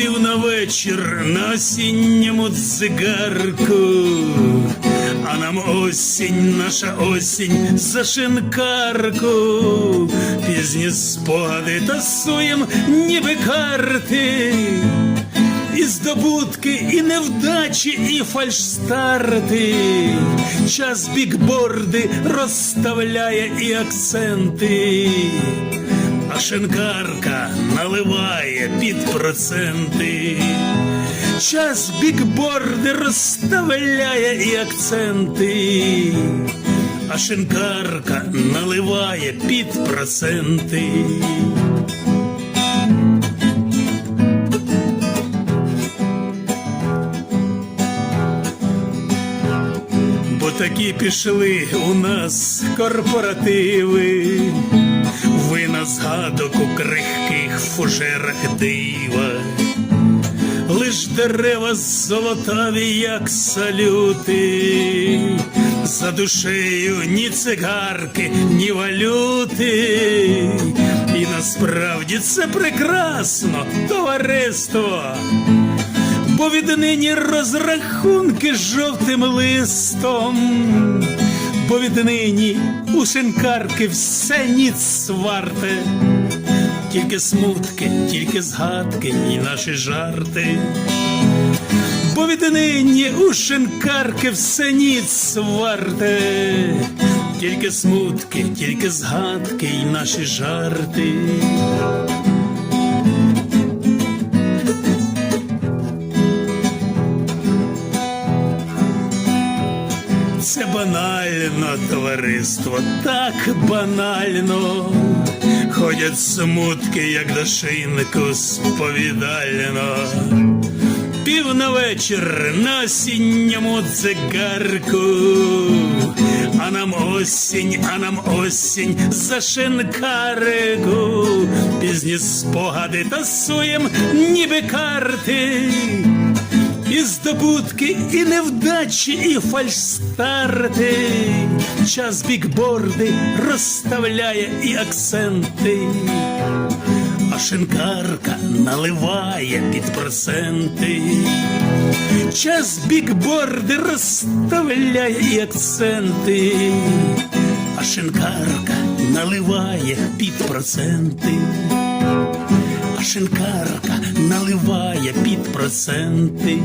пів на вечір на осінньому цигарку, а нам осінь, наша осінь за шинкарку, пізні спогади тасуєм, ніби карти. І здобутки, і невдачі, і фальшстарти. Час бікборди розставляє і акценти, а шинкарка наливає під проценти. Час бікборди розставляє і акценти, а шинкарка наливає під проценти. Бо такі пішли у нас корпоративи, крихких фужерах дива, лиш дерева золотаві, як салюти, за душею ні цигарки, ні валюти. І насправді це прекрасно, товариство. Бо віднині розрахунки жовтим листом, бо віднині у шинкарки все ніц варте, тільки смутки, тільки згадки і наші жарти. Бо віднині у шинкарки все ніц варте, тільки смутки, тільки згадки і наші жарти. Це банально, товариство, так банально. Ходять смутки, як до шинку сповідально. Пів на вечір на осінньому цигарку. А нам осінь, а нам осінь за шинкарику. Пізні спогади тасуєм, ніби карти. І здобутки, і невдачі, і фальшстарти. Час бікборди розставляє і акценти, а шинкарка наливає під проценти. Час бікборди розставляє і акценти, а шинкарка наливає під проценти шинкарка наливає під проценти.